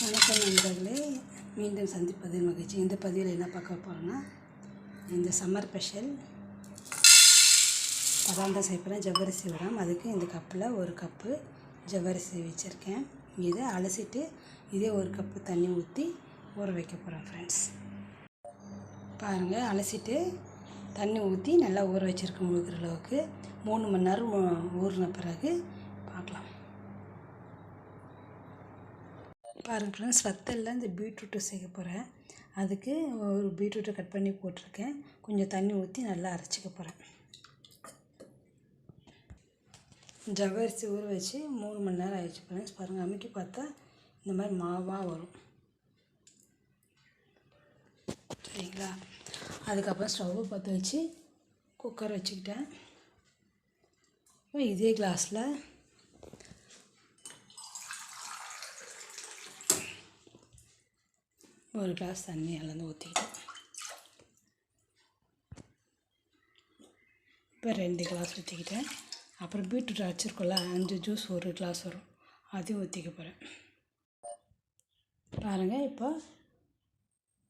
வணக்கம் நண்பர்களே. மீண்டும் சந்திப்பதில் மகிழ்ச்சி. இந்த பதிவில் என்ன பார்க்க போகிறோன்னா இந்த சம்மர் ஸ்பெஷல் பதார்த்தம் தான் போகிறேன் ஜவ்வரிசி வடம் அதுக்கு இந்த கப்பில் ஒரு கப்பு ஜவ்வரிசி வச்சுருக்கேன். இதை அலசிட்டு இதே ஒரு கப்பு தண்ணி ஊற்றி ஊற வைக்க போகிறேன் ஃப்ரெண்ட்ஸ் பாருங்கள் அலசிட்டு தண்ணி ஊற்றி நல்லா ஊற வச்சுருக்கேன் முழுகிற அளவுக்கு. மூணு மணி நேரம் ஊறின பிறகு பார்க்கலாம். பாருங்க ஃப்ரெண்ட்ஸ் வத்தலில் இந்த பீட்ரூட்டு செய்ய போகிறேன் அதுக்கு ஒரு பீட்ரூட்டை கட் பண்ணி போட்டிருக்கேன். கொஞ்சம் தண்ணி ஊற்றி நல்லா அரைச்சிக்க போகிறேன் ஜவரிசி ஊற வச்சு மூணு மணி நேரம் ஆயிடுச்சு ஃப்ரெண்ட்ஸ் பாருங்கள் அமைக்கி பார்த்தா இந்த மாதிரி மாவாக வரும். சரிங்களா? அதுக்கப்புறம் ஸ்டவ்வை பற்ற வச்சு குக்கர் வச்சுக்கிட்டேன். இதே கிளாஸில் ஒரு கிளாஸ் தண்ணி அளந்து ஊற்றிக்கிட்டேன் இப்போ ரெண்டு கிளாஸ் ஊற்றிக்கிட்டேன் அப்புறம் பீட்ரூட் அரைச்சிருக்கோம்ல அஞ்சு ஜூஸ் ஒரு கிளாஸ் வரும். அதையும் ஊற்றிக்க போகிறேன் பாருங்கள் இப்போ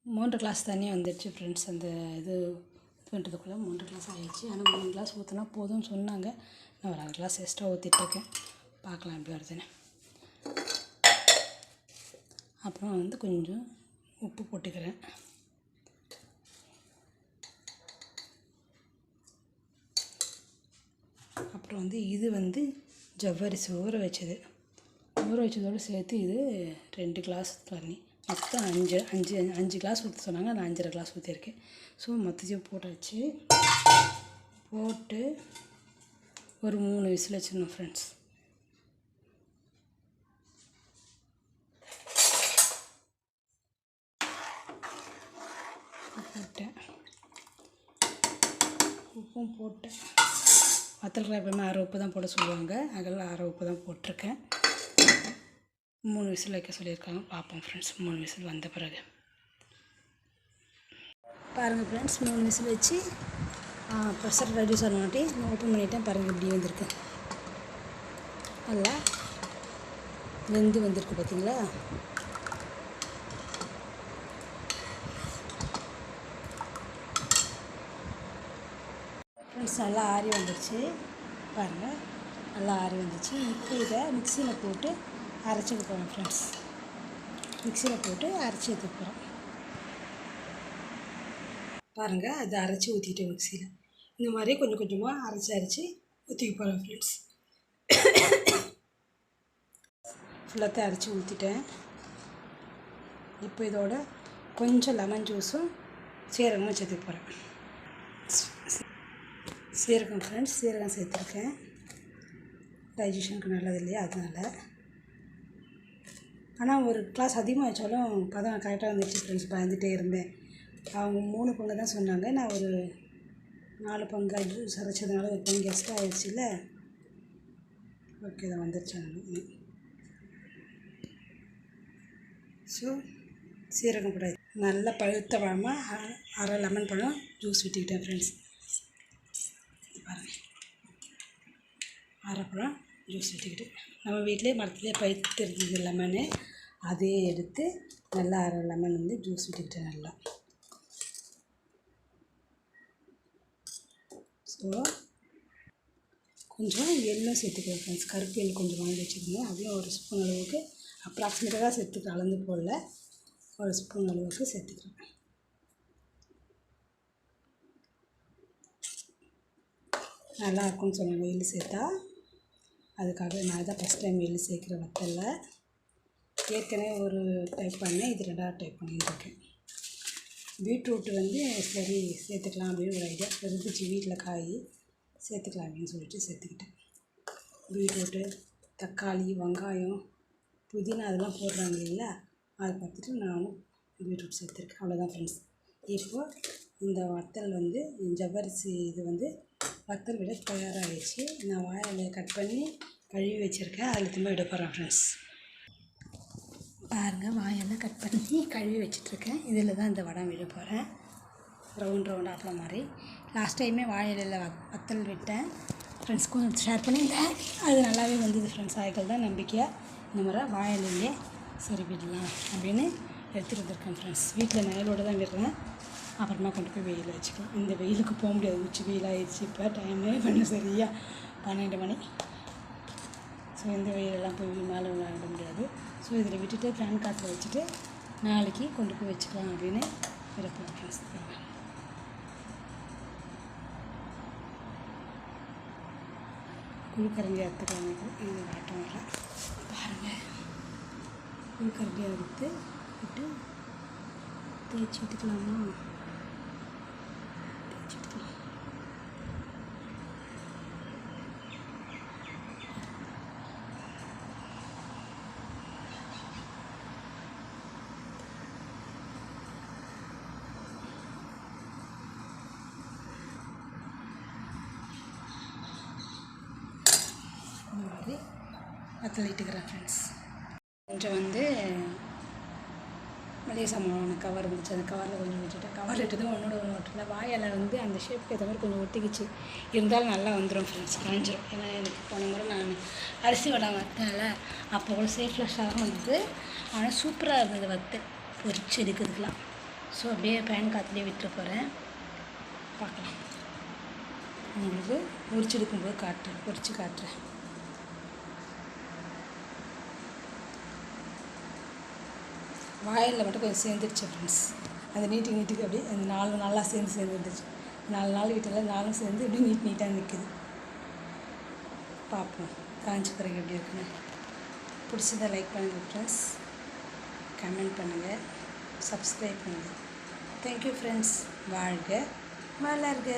மூன்று கிளாஸ் தண்ணி வந்துடுச்சு ஃப்ரெண்ட்ஸ் அந்த இது இது பண்ணுறதுக்குள்ளே மூன்று கிளாஸ் ஆகிடுச்சு ஆனால் மூணு கிளாஸ் ஊற்றினா போதும்னு சொன்னாங்க. நான் ஒரு அரை கிளாஸ் எக்ஸ்ட்ரா ஊற்றிட்டுருக்கேன் பார்க்கலாம் எப்படி வருதுன்னு. அப்புறம் வந்து கொஞ்சம் உப்பு போட்டுக்கிறேன். அப்புறம் வந்து இது வந்து ஜவ்வரிசி ஊற வச்சது. ஊற வச்சதோடு சேர்த்து இது ரெண்டு கிளாஸ் தண்ணி. மொத்தம் அஞ்சு அஞ்சு அஞ்சு கிளாஸ் ஊற்ற சொன்னாங்க. நான் அஞ்சரை கிளாஸ் ஊற்றிருக்கேன் ஸோ மொத்தத்தையும் போட்டாச்சு. போட்டு ஒரு மூணு விசில் வச்சிடணும் ஃப்ரெண்ட்ஸ் போட்டேன். உப்பும் போட்டேன். வத்தல் எப்பவுமே அரை உப்பு தான் போட சொல்லுவாங்க. அதில் அரை உப்பு தான் போட்டிருக்கேன். மூணு விசில் வைக்க சொல்லியிருக்காங்க. பார்ப்போம் ஃப்ரெண்ட்ஸ் மூணு விசில் வந்த பிறகு. பாருங்கள் ஃப்ரெண்ட்ஸ் மூணு விசில் வச்சு ப்ரெஷர் ரெடியூஸ் ஆனாட்டி நான் ஓப்பன் பண்ணிட்டேன். பாருங்கள் இப்படி வந்திருக்கு. நல்லா வெந்து வந்திருக்கு பார்த்தீங்களா ஃப்ரெண்ட்ஸ் நல்லா ஆறி வந்துடுச்சு பாருங்கள் நல்லா ஆறி வந்துச்சு இப்போ இதை மிக்சியில் போட்டு அரைச்சிக்க போகிறோம் ஃப்ரெண்ட்ஸ் மிக்சியில் போட்டு அரைச்சி எடுத்துக்க போகிறோம் பாருங்கள் அதை அரைச்சி ஊற்றிக்கிட்டோம் மிக்சியில். இந்த மாதிரி கொஞ்சம் கொஞ்சமாக அரைச்சி அரைச்சி ஊற்றிக்க போகிறோம் ஃப்ரெண்ட்ஸ் ஃபுல்லாத்தையும் அரைச்சி ஊற்றிட்டேன் இப்போ இதோட கொஞ்சம் லெமன் ஜூஸும் சீரகமும் சேர்த்துக்க போகிறேன் சீரகம் ஃப்ரெண்ட்ஸ் சீரகம் சேர்த்துருக்கேன். டைஜஷனுக்கு நல்லது இல்லையா? அதனால். ஆனால் ஒரு கிளாஸ் அதிகமாக வச்சாலும் பதம் கரெக்டாக வந்துச்சு ஃப்ரெண்ட்ஸ் பயந்துகிட்டே இருந்தேன். அவங்க மூணு பங்கு தான் சொன்னாங்க. நான் ஒரு நாலு பங்கு ஜூஸ் அரைச்சதுனால ஒரு பங்கு எக்ஸ்ட்ரா ஆயிடுச்சுல்ல ஓகே தான் வந்துருச்சு ஸோ சீரகம் கூடாது நல்லா பழுத்த பழமாக அரை லெமன் பழம் ஜூஸ் விட்டுக்கிட்டேன் ஃப்ரெண்ட்ஸ் அரைப்பழம் ஜூஸ் விட்டுக்கிட்டு நம்ம வீட்டிலே மரத்துலேயே பழுத்து இருந்தது லெமனு அதையே எடுத்து நல்லா அரை லெமன் வந்து ஜூஸ் விட்டுக்கிட்டேன் நல்லா. ஸோ கொஞ்சம் எள்ளும் சேர்த்துக்கிறேன் ஃப்ரெண்ட்ஸ் கருப்பு எள் கொஞ்சம் வாங்கி வச்சுருந்தேன் அதையும் ஒரு ஸ்பூன் அளவுக்கு அப்ராக்சிமேட்டாக சேர்த்துக்கிறேன் அளந்து போடல. ஒரு ஸ்பூன் அளவுக்கு சேர்த்துக்கிறேன் நல்லா இருக்கும்னு சொன்னாங்க. எள்ளு சேர்த்தா அதுக்காக நான் தான் ஃபஸ்ட் டைம் எள்ளு சேர்க்குற வத்தலில். ஏற்கனவே ஒரு டைப் பண்ணேன் இது ரெண்டாவது டைப் பண்ணிட்டுருக்கேன் பீட்ரூட் வந்து சரி சேர்த்துக்கலாம் அப்படின்னு ஒரு ஐடியா இருந்துச்சு வீட்டில் காய் சேர்த்துக்கலாம் அப்படின்னு சொல்லிட்டு சேர்த்துக்கிட்டேன். பீட்ரூட்டு தக்காளி வெங்காயம் புதினா அதெல்லாம் போடுறாங்க இல்லைங்களா அதை பார்த்துட்டு நானும் பீட்ரூட் சேர்த்துருக்கேன். அவ்வளோதான் ஃப்ரெண்ட்ஸ் இப்போது இந்த வத்தல் வந்து ஜவ்வரிசி இது வந்து வத்தல் விட தயாராகிடுச்சு. நான் வாழையில கட் பண்ணி கழுவி வச்சுருக்கேன். அதில் திரும்ப விட போகிறேன் ஃப்ரெண்ட்ஸ் பாருங்கள் வாயெல்லாம் கட் பண்ணி கழுவி வச்சிட்ருக்கேன். இதில் தான் இந்த வடம் விட போகிறேன் ரவுண்ட் ரவுண்ட் ஆக்கிற மாதிரி. லாஸ்ட் டைமே வாழையில வத்தல் விட்டேன். ஃப்ரெண்ட்ஸ்க்கும் ஷேர் பண்ணியிருந்தேன். அது நல்லாவே வந்தது ஃப்ரெண்ட்ஸ் ஆய்கள் தான் நம்பிக்கையாக இந்த முறை வாழையிலே சரி விடலாம் அப்படின்னு எடுத்துகிட்டு வந்திருக்கேன் ஃப்ரெண்ட்ஸ் வீட்டில் நயலோடு தான் விடுறேன். அப்புறமா கொண்டு போய் வெயில் வச்சுக்கலாம். இந்த வெயிலுக்கு போக முடியாது. உச்சி வெயில் ஆயிடுச்சு இப்போ டைமே பண்ண சரியா பன்னெண்டு மணி. ஸோ இந்த வெயிலெல்லாம் போய் மேலே விளையாட முடியாது. ஸோ இதில் விட்டுட்டு ஃபேன் காற்றுல வச்சுட்டு நாளைக்கு கொண்டு போய் வச்சுக்கலாம் அப்படின்னு விருப்பம் ஃப்ரெண்ட்ஸ் குழுக்கரண்டி அறுத்துக்கலாம் இது வாட்டம் வரல. பாருங்கள் குழுக்கரண்டி அறுத்து விட்டு தேய்ச்சி விட்டுக்கலாமா தேய்ச்சி விட்டுக்கலாம் இந்த மாதிரி அத்தளிட்டுக்கிறேன் ஃப்ரெண்ட்ஸ் கொஞ்சம் வந்து மளிகை சாமான கவர் இருந்துச்சு அந்த கவரில் கொஞ்சம் வச்சுட்டேன் கவர் இட்டது ஒன்றோட ஒன்று ஒட்டல. வாயால் வந்து அந்த ஷேப்புக்கு ஏற்ற மாதிரி கொஞ்சம் ஒட்டிக்கிச்சு. இருந்தாலும் நல்லா வந்துடும் ஃப்ரெண்ட்ஸ் காஞ்சிரும் ஏன்னா எனக்கு போன முறை நான் அரிசி வடை வத்தேன்ல அப்போ கூட சேஃப்லெஸ்ஸாக தான் வந்தது. ஆனால் சூப்பராக இருந்தது வத்து. பொறிச்சு எடுக்கிறதுக்கெலாம் ஸோ அப்படியே பேன் காற்றுலேயே விட்டுற போகிறேன் பார்க்கலாம். உங்களுக்கு பொறிச்சு எடுக்கும்போது காட்டுறேன். பொறிச்சு காட்டுறேன். வாயில் மட்டும் கொஞ்சம் சேர்ந்துருச்சு ஃப்ரெண்ட்ஸ் அந்த நீட்டுக்கு நீட்டுக்கு அப்படியே அந்த நாலு நாளாக சேர்ந்து சேர்ந்து வந்துருச்சு நாலு நாள் வீட்டில் நாலும் சேர்ந்து அப்படியே நீட் நீட்டாக நிற்குது பார்ப்போம். காஞ்சி பிறகு எப்படி இருக்குன்னு பிடிச்சதை லைக் பண்ணுங்கள் ஃப்ரெண்ட்ஸ் கமெண்ட் பண்ணுங்கள் சப்ஸ்கிரைப் பண்ணுங்கள் தேங்க்யூ ஃப்ரெண்ட்ஸ் வாழ்க வளர்க